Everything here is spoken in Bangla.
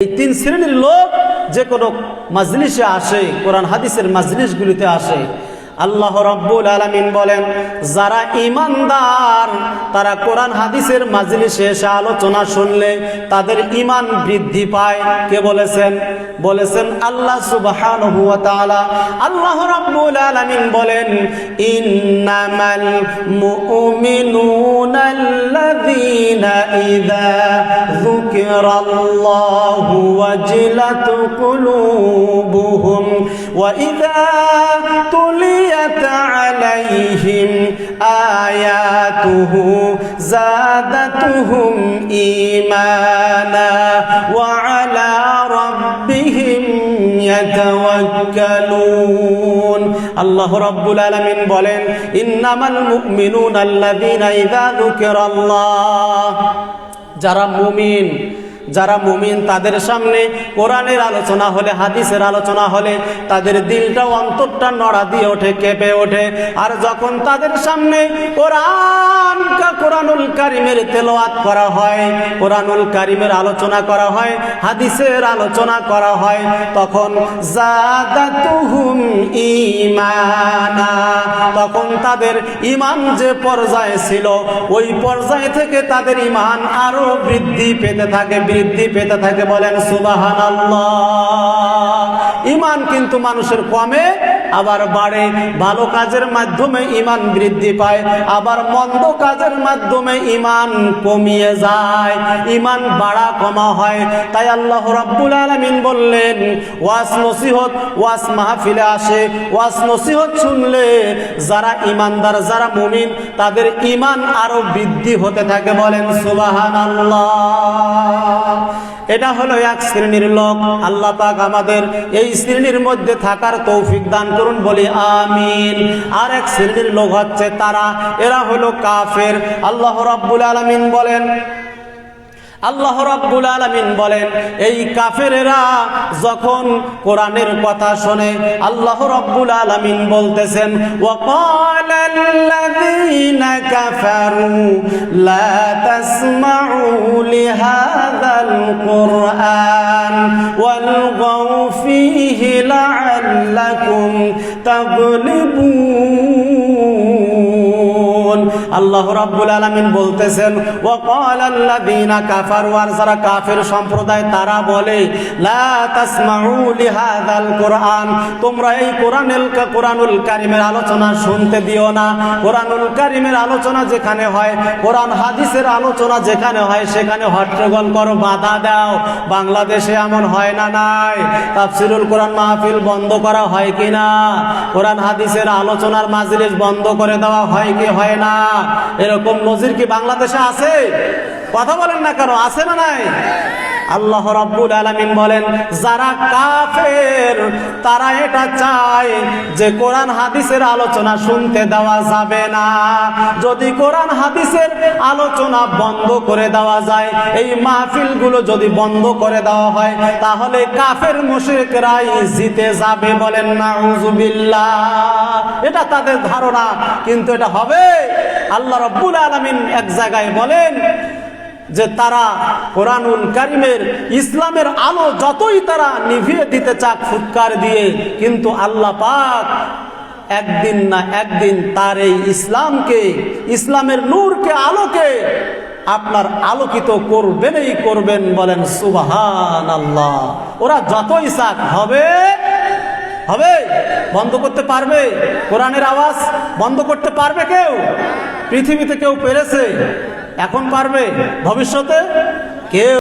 এই তিন শ্রেণির লোক যে কোনো মাজলিসে আসে কোরআন হাদিসের মাজলিসগুলিতে আসে। আল্লাহ রব্বুল আলমিন বলেন, যারা ইমানদার তারা কোরআন হাদিসের মাজলিসে এসে আলোচনা শুনলে তাদের ইমান বৃদ্ধি পায়। কে বলেছেন? বলেছেন আল্লাহ সুবহান আল্লাহ রব্বুল আলমিন বলেন, ইন্নামাল মুমিনুনা আল্লাযীনা ইযা যুকিরাল্লাহু ওয়াজিলাত আল্লাহ রাব্বুল আলামিন বলেন ইন্নামাল মুমিনুনা যুকিরাল্লাহ যারা মুমিন যারা মুমিন তাদের সামনে কোরআনের আলোচনা হলে, হাদিসের আলোচনা হলে, তাদের দিলটা অন্তরটা নড়া দিয়ে ওঠে, কেঁপে ওঠে। আর যখন তাদের সামনে কোরআন কোরআনুল কারিমের তেলোয়াত করা হয়, কোরআনুল কারিমের আলোচনা করা হয়, হাদিসের আলোচনা করা হয়, তখন জাদাতুহুম ইমানা তখন তাদের ইমান যে পর্যায়ে ছিল, ওই পর্যায় থেকে তাদের ইমান আরও বৃদ্ধি পেতে থাকে, বৃদ্ধি পেতে থাকে বলেন সুবাহান ইমান কিন্তু মানুষের কমে, আবার বাড়ে। ভালো কাজের মাধ্যমে ইমান বৃদ্ধি পায়, আবার মন্দ কাজের মাধ্যমে ইমান কমিয়ে যায়। ইমান বাড়া কমা হয়। তাই আল্লাহ রাব্বুল আলামিন বললেন, ওয়াস নসিহত, ওয়াস মাহফিলে আসে। ওয়াস নসিহত শুনলে যারা ইমানদার, যারা মুমিন, তাদের ইমান আরও বৃদ্ধি হতে থাকে বলেন সুবাহান এটা হলো এক শ্রেণির লোক। আল্লাহ পাক আমাদের এই শ্রেণির মধ্যে থাকার তৌফিক দান করুন বলি আমিন। আর এক শ্রেণির লোক হচ্ছে তারা। এরা হলো কাফের। আল্লাহ রাব্বুল আলামিন বলেন, আল্লাহ রাব্বুল আলামিন বলেন, এই কাফেরেরা যখন কোরআনের কথা শোনে, আল্লাহ রাব্বুল আলামিন বলতেছেন ওয়াকাল আল্লাযীনা কাফারু লা তাসমাউ লিহাযাল কুরআন ওয়ালগাউ ফীহি লাআল্লাকুম তাগলিবুন আল্লাহ রাব্বুল আলামিন বলতেছেন ওয়াকাল আল্লাযীনা কাফারু আর যারা কাফের সম্প্রদায়, তারা বলে, লা তাসমাউ লিহাযাল কুরআন তোমরা এই কোরআনুল কোরআনুল কারীমের আলোচনা শুনতে দিও না। কোরআনুল কারীমের আলোচনা যেখানে হয়, কোরআন হাদিসের আলোচনা যেখানে হয়, সেখানে হট্টগোল করো, বাধা দাও। বাংলাদেশে এমন হয় না নাই। তাফসিরুল কোরআন মাহফিল বন্ধ করা হয় কি না? কোরআন হাদিসের আলোচনার মাজলিস বন্ধ করে দেওয়া হয় কি, হয় না? এরকম নজির কি বাংলাদেশে আছে? কথা বলেন না কেন আছে না নাই? আল্লাহ রাব্বুল আলামিন বলেন, যারা কাফের, তারা এটা চায় যে কোরআন হাদিসের আলোচনা শুনতে দেওয়া যাবে না। যদি কোরআন হাদিসের আলোচনা বন্ধ করে দেওয়া যায়, এই মাহফিলগুলো যদি বন্ধ করে দেওয়া হয়, তাহলে কাফের মুশরিকরাই জিতে যাবে বলেন, নাউজুবিল্লাহ। এটা তাদের ধারণা, কিন্তু এটা হবে। আল্লাহ রাব্বুল আলামিন এক জায়গায় বলেন যে তারা কোরআনুল কারিমের ইসলামের আলো যতই তারা নিভিয়ে দিতে চাক ফুৎকার দিয়ে, কিন্তু আল্লাহ পাক একদিন না একদিন তার এই ইসলামকে, ইসলামের নূরকে, আলোকে আপনার আলোকিত করবেনই করবেন বলেন সুবাহান আল্লাহ ওরা যতই চাক, হবে? হবে? বন্ধ করতে পারবে? কোরআনের আওয়াজ বন্ধ করতে পারবে কেউ? পৃথিবীতে কেউ পেরেছে? এখন পারবে ভবিষ্যতে? কেউ